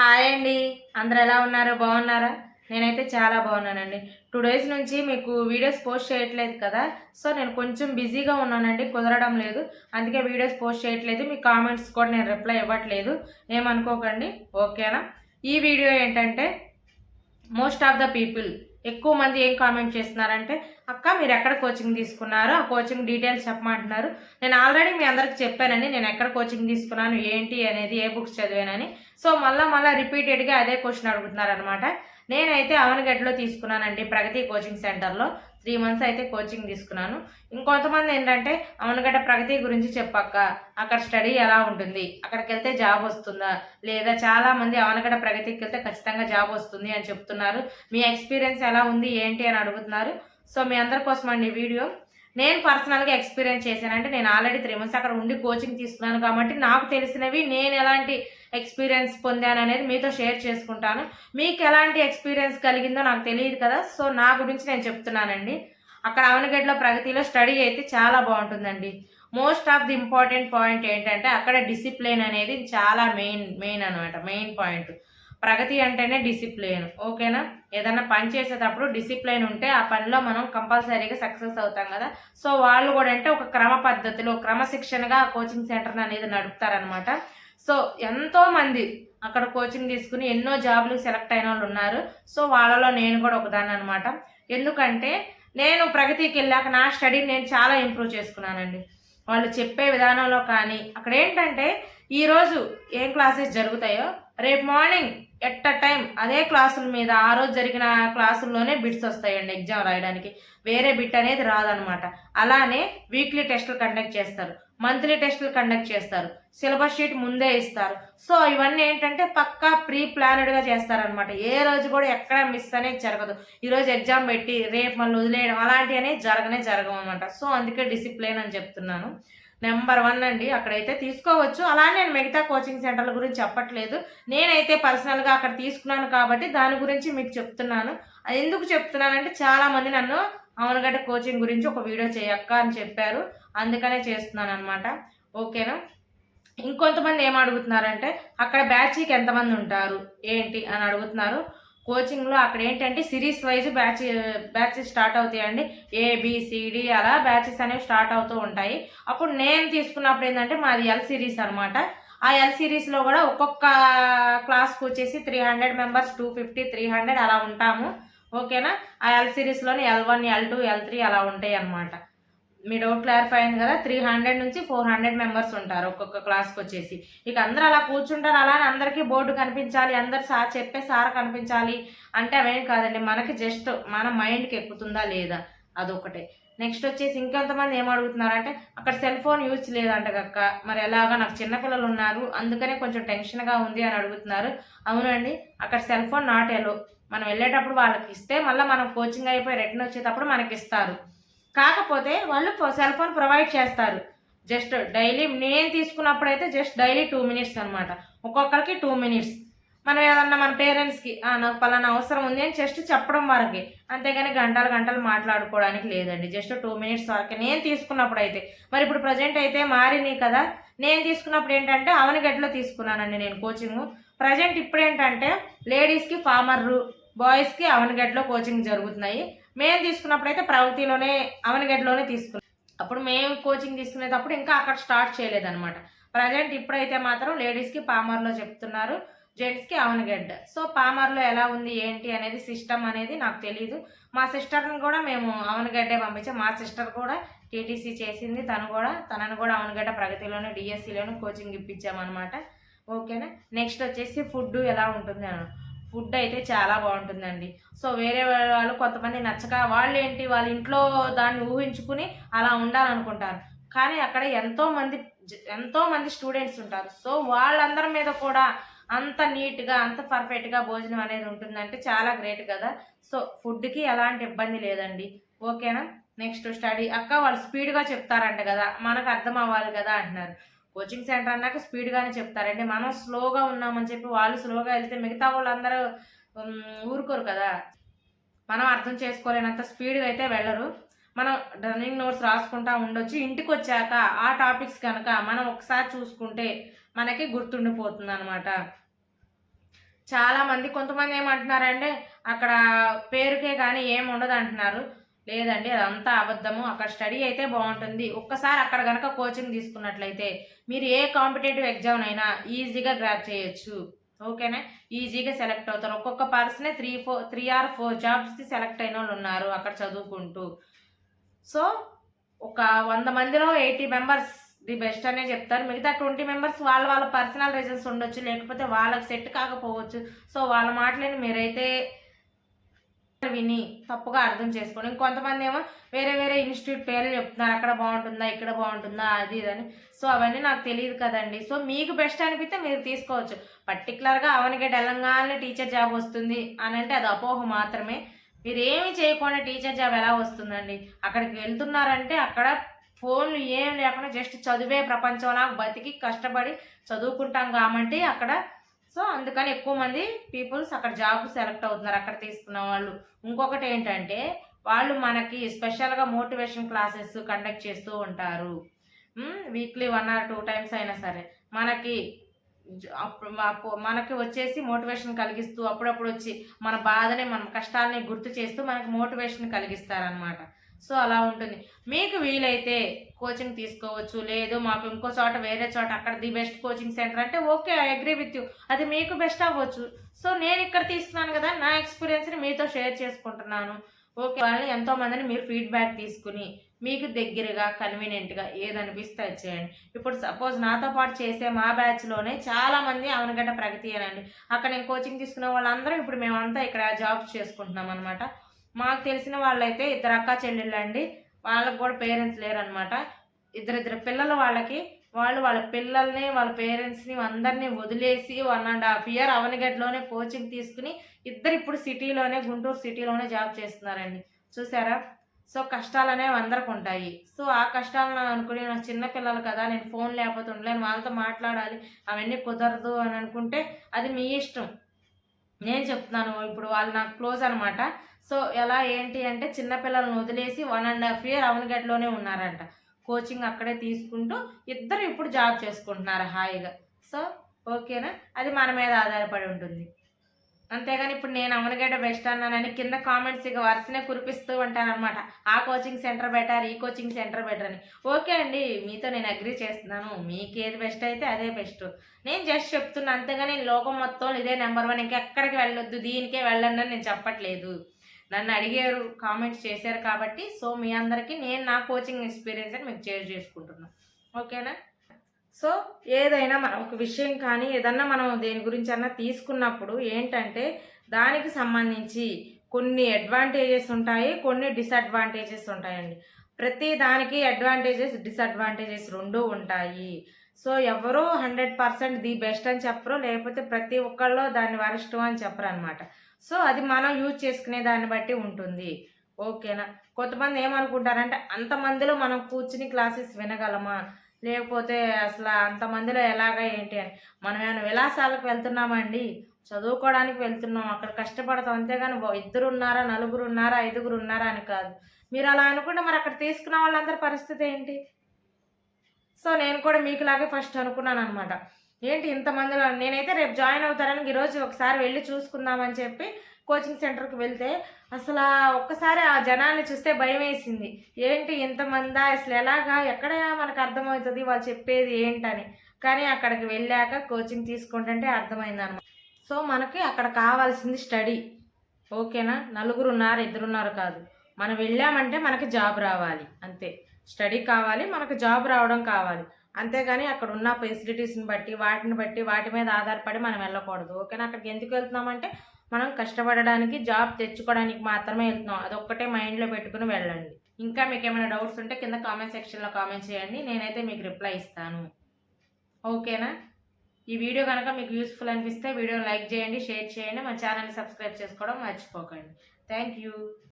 Hi అండి. అందరు ఎలా ఉన్నారు? బాగున్నారా? నేనైతే చాలా బాగున్నానండి. టూ డేస్ నుంచి మీకు వీడియోస్ పోస్ట్ చేయట్లేదు కదా సో నేను కొంచెం బిజీగా ఉన్నానండి కుదరడం లేదు. అందుకే వీడియోస్ పోస్ట్ చేయట్లేదు మీ కామెంట్స్ కూడా నేను రిప్లై ఇవ్వట్లేదు. ఏమనుకోకండి ఓకేనా? ఈ వీడియో ఏంటంటే మోస్ట్ ఆఫ్ ద పీపుల్ ఎక్కువ మంది ఏం కామెంట్ చేస్తున్నారంటే అక్క మీరు ఎక్కడ కోచింగ్ తీసుకున్నారు ఆ కోచింగ్ డీటెయిల్స్ చెప్పమంటున్నారు. నేను ఆల్రెడీ మీ అందరికి చెప్పానని నేను ఎక్కడ కోచింగ్ తీసుకున్నాను ఏంటి అనేది ఏ బుక్స్ చదివానని. సో మళ్ళీ మళ్ళీ రిపీటెడ్గా అదే క్వశ్చన్ అడుగుతున్నారనమాట నేనైతే అవనగడ్డలో తీసుకున్నానండి ప్రగతి కోచింగ్ సెంటర్లో త్రీ మంత్స్ అయితే కోచింగ్ తీసుకున్నాను. ఇంకొంతమంది ఏంటంటే అవనగడ్డ ప్రగతి గురించి చెప్పక్క. అక్కడ స్టడీ ఎలా ఉంటుంది? అక్కడికి వెళ్తే జాబ్ వస్తుందా? లేదా చాలా మంది అవనగడ్డ ప్రగతికి వెళ్తే ఖచ్చితంగా జాబ్ వస్తుంది అని చెప్తున్నారు. మీ ఎక్స్పీరియన్స్ ఎలా ఉంది? ఏంటి? అని అడుగుతున్నారు. సో మీ అందరి కోసం అండి వీడియో. నేను పర్సనల్గా ఎక్స్పీరియన్స్ చేశానంటే నేను ఆల్రెడీ త్రీ మంత్స్ అక్కడ ఉండి కోచింగ్ తీసుకున్నాను కాబట్టి నాకు తెలిసినవి నేను ఎలాంటి ఎక్స్పీరియన్స్ పొందాను అనేది మీతో షేర్ చేసుకుంటాను. మీకు ఎలాంటి ఎక్స్పీరియన్స్ కలిగిందో నాకు తెలియదు కదా. సో నా గురించి నేను చెప్తున్నానండి. అక్కడ అవనగడ్డలో ప్రగతిలో స్టడీ అయితే చాలా బాగుంటుందండి. Most of the important point ఏంటంటే అక్కడ డిసిప్లిన్ అనేది చాలా మెయిన్ మెయిన్ అనమాట మెయిన్ పాయింట్ ప్రగతి అంటేనే డిసిప్లిన్ ఓకేనా? ఏదైనా పని చేసేటప్పుడు డిసిప్లిన్ ఉంటే ఆ పనిలో మనం కంపల్సరీగా సక్సెస్ అవుతాం కదా. సో వాళ్ళు కూడా అంటే ఒక క్రమ పద్ధతిలో క్రమశిక్షణగా కోచింగ్ సెంటర్ అనేది నడుపుతారనమాట సో ఎంతోమంది అక్కడ కోచింగ్ తీసుకుని ఎన్నో జాబ్లు సెలెక్ట్ అయిన వాళ్ళు ఉన్నారు. సో వాళ్ళలో నేను కూడా ఒకదాన్ని అనమాట ఎందుకంటే నేను ప్రగతికి వెళ్ళాక నా స్టడీ నేను చాలా ఇంప్రూవ్ చేసుకున్నానండి. వాళ్ళు చెప్పే విధానంలో కానీ అక్కడ ఏంటంటే ఈరోజు ఏం క్లాసెస్ జరుగుతాయో రేపు మార్నింగ్ ఎట్ అ టైం అదే క్లాసుల మీద ఆ రోజు జరిగిన క్లాసుల్లోనే బిట్స్ వస్తాయండి ఎగ్జామ్ రాయడానికి. వేరే బిట్ అనేది రాదనమాట. అలానే వీక్లీ టెస్టులు కండక్ట్ చేస్తారు. మంత్లీ టెస్టులు కండక్ట్ చేస్తారు. సిలబస్ షీట్ ముందే ఇస్తారు. సో ఇవన్నీ ఏంటంటే పక్కా ప్రీ ప్లానెడ్గా చేస్తారనమాట. ఏ రోజు కూడా ఎక్కడ మిస్ అనేది జరగదు. ఈరోజు ఎగ్జామ్ పెట్టి రేపు మళ్ళీ వదిలేయడం అలాంటివి అనేది జరగనే జరగవు అనమాట. సో అందుకే డిసిప్లిన్ అని చెప్తున్నాను. నెంబర్ వన్ అండి. అక్కడైతే తీసుకోవచ్చు. అలానే నేను మిగతా కోచింగ్ సెంటర్ల గురించి చెప్పట్లేదు. నేనైతే పర్సనల్గా అక్కడ తీసుకున్నాను కాబట్టి దాని గురించి మీకు చెప్తున్నాను. అది ఎందుకు చెప్తున్నానంటే చాలామంది నన్ను అవునగడ్డ కోచింగ్ గురించి ఒక వీడియో చేయక్క అని చెప్పారు. అందుకనే చేస్తున్నాను అనమాట ఓకేనా? ఇంకొంతమంది ఏం అడుగుతున్నారంటే అక్కడ బ్యాచ్కి ఎంతమంది ఉంటారు? ఏంటి? అని అడుగుతున్నారు. కోచింగ్లో అక్కడ ఏంటంటే series wise batch batches start అవుతాయండి. ఏబిసిడి అలా బ్యాచెస్ అనేవి స్టార్ట్ అవుతూ ఉంటాయి. అప్పుడు నేను తీసుకున్నప్పుడు ఏంటంటే మాది ఎల్ సిరీస్ అనమాట ఆ ఎల్ సిరీస్లో కూడా ఒక్కొక్క క్లాస్కి వచ్చేసి three hundred members two fifty three hundred అలా ఉంటాము. ఓకేనా ఆ L సిరీస్లోని L one L two L three అలా ఉంటాయి అనమాట మీ డౌట్ క్లారిఫై అయింది కదా త్రీ హండ్రెడ్ నుంచి ఫోర్ హండ్రెడ్ మెంబర్స్ ఉంటారు ఒక్కొక్క క్లాస్కి వచ్చేసి. ఇక అందరూ అలా కూర్చుంటారు అలానే అందరికీ బోర్డు కనిపించాలి అందరు సార్ చెప్పే సార్ కనిపించాలి అంటే అవేం కాదండి మనకి జస్ట్ మన మైండ్కి ఎక్కుతుందా లేదా అదొకటే నెక్స్ట్ వచ్చేసి ఇంకొంతమంది ఏం అక్కడ సెల్ ఫోన్ యూజ్ లేదంట కక్క. మరి ఎలాగా నాకు చిన్నపిల్లలు ఉన్నారు అందుకనే కొంచెం టెన్షన్గా ఉంది అని అడుగుతున్నారు. అవునండి అక్కడ సెల్ ఫోన్ నాట్ ఎలో మనం వెళ్ళేటప్పుడు వాళ్ళకి ఇస్తే మళ్ళీ మనం కోచింగ్ అయిపోయి రిటర్న్ వచ్చేటప్పుడు మనకి ఇస్తారు. కాకపోతే వాళ్ళు సెల్ ఫోన్ ప్రొవైడ్ చేస్తారు. జస్ట్ డైలీ నేను తీసుకున్నప్పుడు అయితే జస్ట్ డైలీ టూ మినిట్స్ అనమాట ఒక్కొక్కరికి టూ మినిట్స్. మనం ఏదన్నా మన పేరెంట్స్కి నాకు పలానా అవసరం ఉంది అని జస్ట్ చెప్పడం వరకే. అంతేగాని గంటలు గంటలు మాట్లాడుకోవడానికి లేదండి. జస్ట్ టూ మినిట్స్ వరకే. నేను తీసుకున్నప్పుడు అయితే మరి ఇప్పుడు ప్రజెంట్ అయితే మారినాయి కదా. నేను తీసుకున్నప్పుడు ఏంటంటే అవనిగడ్డలో తీసుకున్నానండి నేను కోచింగ్ ప్రజెంట్ ఇప్పుడు ఏంటంటే లేడీస్కి ఫార్మర్ బాయ్స్కి అవనిగడ్డలో కోచింగ్ జరుగుతున్నాయి. మేము తీసుకున్నప్పుడు అయితే ప్రగతిలోనే అవనగడ్డలోనే తీసుకున్నాం. అప్పుడు మేము కోచింగ్ తీసుకునేటప్పుడు ఇంకా అక్కడ స్టార్ట్ చేయలేదన్నమాట. ప్రజెంట్ ఇప్పుడైతే మాత్రం లేడీస్కి పామర్లో చెప్తున్నారు జెంట్స్కి అవనగడ్డ. సో పామర్లో ఎలా ఉంది ఏంటి అనేది సిస్టమ్ అనేది నాకు తెలియదు మా సిస్టర్ని కూడా మేము అవనగడ్డే పంపించాం. మా సిస్టర్ కూడా టీటీసీ చేసింది. తను కూడా తనను కూడా అవనగడ్డ ప్రగతిలోనే డిఎస్సిలోనే కోచింగ్ ఇప్పించామన్నమాట. ఓకేనా? నెక్స్ట్ వచ్చేసి ఫుడ్ ఎలా ఉంటుంది అన్న ఫుడ్ అయితే చాలా బాగుంటుందండి. సో వేరే వాళ్ళు కొంతమంది నచ్చక వాళ్ళు ఏంటి వాళ్ళ ఇంట్లో దాన్ని ఊహించుకుని అలా ఉండాలనుకుంటారు. కానీ అక్కడ ఎంతోమంది ఎంతోమంది స్టూడెంట్స్ ఉంటారు. సో వాళ్ళందరి మీద కూడా అంత నీట్గా అంత పర్ఫెక్ట్గా భోజనం అనేది ఉంటుందంటే చాలా గ్రేట్ కదా. సో ఫుడ్కి ఎలాంటి ఇబ్బంది లేదండి. ఓకేనా? Next study. అక్క వాళ్ళు స్పీడ్గా చెప్తారంట కదా. మనకు అర్థం అవ్వాలి కదా అంటున్నారు. కోచింగ్ సెంటర్ అన్నాక స్పీడ్గానే చెప్తారండి. మనం స్లోగా ఉన్నామని చెప్పి వాళ్ళు స్లోగా వెళ్తే మిగతా వాళ్ళందరూ ఊరుకోరు కదా. మనం అర్థం చేసుకోలేనంత స్పీడ్గా అయితే వెళ్ళరు. మనం రన్నింగ్ నోట్స్ రాసుకుంటా ఉండొచ్చు. ఇంటికి వచ్చాక ఆ టాపిక్స్ కనుక మనం ఒకసారి చూసుకుంటే మనకి గుర్తుండిపోతుంది అనమాట చాలామంది కొంతమంది ఏమంటున్నారంటే అక్కడ పేరుకే కానీ ఏమి ఉండదు అంటున్నారు లేదండి అదంతా అబద్ధము. అక్కడ స్టడీ అయితే బాగుంటుంది. ఒక్కసారి అక్కడ కనుక కోచింగ్ తీసుకున్నట్లయితే మీరు ఏ కాంపిటేటివ్ ఎగ్జామ్ అయినా ఈజీగా గ్రాప్ చేయొచ్చు. ఓకేనా? ఈజీగా సెలెక్ట్ అవుతారు. ఒక్కొక్క పర్సనే three four three or four జాబ్స్కి సెలెక్ట్ అయిన వాళ్ళు ఉన్నారు అక్కడ చదువుకుంటూ. సో ఒక వంద మందిలో ఎయిటీ మెంబర్స్ ది బెస్ట్ అనే చెప్తారు. మిగతా ట్వంటీ మెంబర్స్ వాళ్ళ వాళ్ళ పర్సనల్ రీజన్స్ ఉండొచ్చు లేకపోతే వాళ్ళకి సెట్ కాకపోవచ్చు. సో వాళ్ళ మాటలని మీరైతే విని తప్పుగా అర్థం చేసుకోండి ఇంకొంతమంది ఏమో వేరే వేరే ఇన్స్టిట్యూట్ పేర్లు చెప్తున్నారు అక్కడ బాగుంటుందా ఇక్కడ బాగుంటుందా అది ఇదని. సో అవన్నీ నాకు తెలియదు కదండి. సో మీకు బెస్ట్ అనిపిస్తే మీరు తీసుకోవచ్చు. పర్టికులర్గా అవనికి తెలంగాణ టీచర్ జాబ్ వస్తుంది అని అంటే అది అపోహ మాత్రమే. మీరు ఏమి చేయకుండా టీచర్ జాబ్ ఎలా వస్తుందండి? అక్కడికి వెళ్తున్నారంటే అక్కడ ఫోన్లు ఏం లేకుండా జస్ట్ చదివే ప్రపంచంలా బతికి కష్టపడి చదువుకుంటాం కాబట్టి అక్కడ సో అందుకని ఎక్కువ మంది పీపుల్స్ అక్కడ జాబ్ సెలెక్ట్ అవుతున్నారు. అక్కడ తీసుకున్న వాళ్ళు. ఇంకొకటి ఏంటంటే వాళ్ళు మనకి స్పెషల్గా మోటివేషన్ క్లాసెస్ కండక్ట్ చేస్తూ ఉంటారు. Weekly one or two times అయినా సరే. మనకి అప్పుడు మనకి వచ్చేసి మోటివేషన్ కలిగిస్తూ అప్పుడప్పుడు వచ్చి మన బాధని మన కష్టాలని గుర్తు చేస్తూ మనకి మోటివేషన్ కలిగిస్తారనమాట సో అలా ఉంటుంది. మీకు వీలైతే కోచింగ్ తీసుకోవచ్చు. లేదు మాకు ఇంకో చోట వేరే చోట అక్కడ ది బెస్ట్ కోచింగ్ సెంటర్ అంటే okay I agree with you అది మీకు బెస్ట్ అవ్వచ్చు. సో నేను ఇక్కడ తీసుకున్నాను కదా నా ఎక్స్పీరియన్స్ని మీతో షేర్ చేసుకుంటున్నాను. ఓకే వాళ్ళని ఎంతో మందిని మీరు ఫీడ్బ్యాక్ తీసుకుని మీకు దగ్గరగా కన్వీనియంట్గా ఏదనిపిస్తే అది చేయండి. ఇప్పుడు సపోజ్ నాతో పాటు చేసే మా బ్యాచ్లోనే చాలామంది అవనగడ్డ ప్రగతి అనండి. అక్కడ నేను కోచింగ్ తీసుకున్న వాళ్ళందరూ ఇప్పుడు మేమంతా ఇక్కడ జాబ్స్ చేసుకుంటున్నాం అనమాట మాకు తెలిసిన వాళ్ళైతే ఇద్దరు అక్క చెల్లెళ్ళు అండి. వాళ్ళకి కూడా పేరెంట్స్ లేరనమాట ఇద్దరిద్దరు పిల్లలు వాళ్ళకి. వాళ్ళు వాళ్ళ పిల్లల్ని వాళ్ళ పేరెంట్స్ని అందరినీ వదిలేసి వన్ అండ్ హాఫ్ ఇయర్ అవనిగడ్లోనే కోచింగ్ తీసుకుని ఇద్దరు ఇప్పుడు సిటీలోనే గుంటూరు సిటీలోనే జాబ్ చేస్తున్నారండి. చూసారా? సో కష్టాలు అనేవి అందరికి ఉంటాయి. సో ఆ కష్టాలను అనుకుని నా చిన్న పిల్లలు కదా నేను ఫోన్ లేకపోతే ఉండలేను వాళ్ళతో మాట్లాడాలి అవన్నీ కుదరదు అని అనుకుంటే అది మీ ఇష్టం. నేను చెప్తున్నాను ఇప్పుడు వాళ్ళు నాకు క్లోజ్ అనమాట సో ఎలా ఏంటి అంటే చిన్నపిల్లలను వదిలేసి వన్ అండ్ హాఫ్ ఇయర్ అవనగడ్లోనే ఉన్నారంట. కోచింగ్ అక్కడే తీసుకుంటూ ఇద్దరు ఇప్పుడు జాబ్ చేసుకుంటున్నారు హాయిగా. సో ఓకేనా అది మన మీద ఆధారపడి ఉంటుంది. అంతేగాని ఇప్పుడు నేను అమనగడ్డ బెస్ట్ అన్నానని కింద కామెంట్స్ ఇక వరుసనే కురిపిస్తూ ఉంటానన్నమాట. ఆ కోచింగ్ సెంటర్ బెటర్ ఈ కోచింగ్ సెంటర్ బెటర్ అని. ఓకే అండి మీతో నేను అగ్రి చేస్తున్నాను. మీకు ఏది బెస్ట్ అయితే అదే బెస్ట్ నేను జస్ట్ చెప్తున్నా అంతేగాని లోకం మొత్తం ఇదే నెంబర్ వన్ ఇంకెక్కడికి వెళ్ళొద్దు దీనికే వెళ్ళండి అని నేను చెప్పట్లేదు. నన్ను అడిగారు కామెంట్స్ చేశారు కాబట్టి సో మీ అందరికీ నేను నా కోచింగ్ ఎక్స్పీరియన్స్ అని మీకు షేర్ చేసుకుంటున్నాను ఓకేనా సో ఏదైనా మనం ఒక విషయం కానీ ఏదన్నా మనం దేని గురించి అన్నా తీసుకున్నప్పుడు ఏంటంటే దానికి సంబంధించి కొన్ని అడ్వాంటేజెస్ ఉంటాయి కొన్ని డిసడ్వాంటేజెస్ ఉంటాయండి. ప్రతి దానికి అడ్వాంటేజెస్ డిసడ్వాంటేజెస్ రెండు ఉంటాయి. సో ఎవరో హండ్రెడ్ పర్సెంట్ ది బెస్ట్ అని చెప్పరు లేకపోతే ప్రతి ఒక్కళ్ళు దాన్ని వరిష్టం అని చెప్పరు అనమాట సో అది మనం యూజ్ చేసుకునే దాన్ని బట్టి ఉంటుంది. ఓకేనా? కొంతమంది ఏమనుకుంటారంటే అంతమందిలో మనం కూర్చుని క్లాసెస్ వినగలమా? లేకపోతే అసలు అంతమందిలో ఎలాగా ఏంటి అని? మనం ఏమైనా విలాసాలకు వెళ్తున్నామండి? చదువుకోవడానికి వెళ్తున్నాం. అక్కడ కష్టపడతాం. అంతేగాని ఇద్దరు ఉన్నారా నలుగురు ఉన్నారా ఐదుగురు ఉన్నారా అని కాదు. మీరు అలా అనుకుంటే మరి అక్కడ తీసుకున్న వాళ్ళందరి పరిస్థితి ఏంటి? సో నేను కూడా మీకులాగే ఫస్ట్ అనుకున్నాను అనమాట ఏంటి ఇంతమందిలో నేనైతే రేపు జాయిన్ అవుతారని ఈరోజు ఒకసారి వెళ్ళి చూసుకుందామని చెప్పి కోచింగ్ సెంటర్కి వెళ్తే అసలు ఒక్కసారి ఆ జనాన్ని చూస్తే భయం వేసింది. ఏంటి ఇంతమందా అసలు ఎలాగా? ఎక్కడ మనకు అర్థమవుతుంది వాళ్ళు చెప్పేది ఏంటని. కానీ అక్కడికి వెళ్ళాక కోచింగ్ తీసుకుంటుంటే అర్థమైంది అనమాట సో మనకి అక్కడ కావాల్సింది స్టడీ. ఓకేనా? నలుగురు ఉన్నారు ఇద్దరున్నారు కాదు. మనం వెళ్ళామంటే మనకి జాబ్ రావాలి. అంతే. స్టడీ కావాలి మనకు జాబ్ రావడం కావాలి. అంతేగాని అక్కడ ఉన్న ఫెసిలిటీస్ని బట్టి వాటిని బట్టి వాటి మీద ఆధారపడి మనం వెళ్ళకూడదు. ఓకేనా? అక్కడికి ఎందుకు వెళ్తున్నామంటే మనం కష్టపడడానికి జాబ్ తెచ్చుకోవడానికి మాత్రమే వెళ్తున్నాం. అదొక్కటే మైండ్లో పెట్టుకుని వెళ్ళండి. ఇంకా మీకు ఏమైనా డౌట్స్ ఉంటే కింద కామెంట్ సెక్షన్లో కామెంట్ చేయండి. నేనైతే మీకు రిప్లై ఇస్తాను. ఓకేనా? ఈ వీడియో కనుక మీకు యూస్ఫుల్ అనిపిస్తే వీడియో లైక్ చేయండి షేర్ చేయండి. మా ఛానల్ని సబ్స్క్రైబ్ చేసుకోవడం మర్చిపోకండి. Thank you.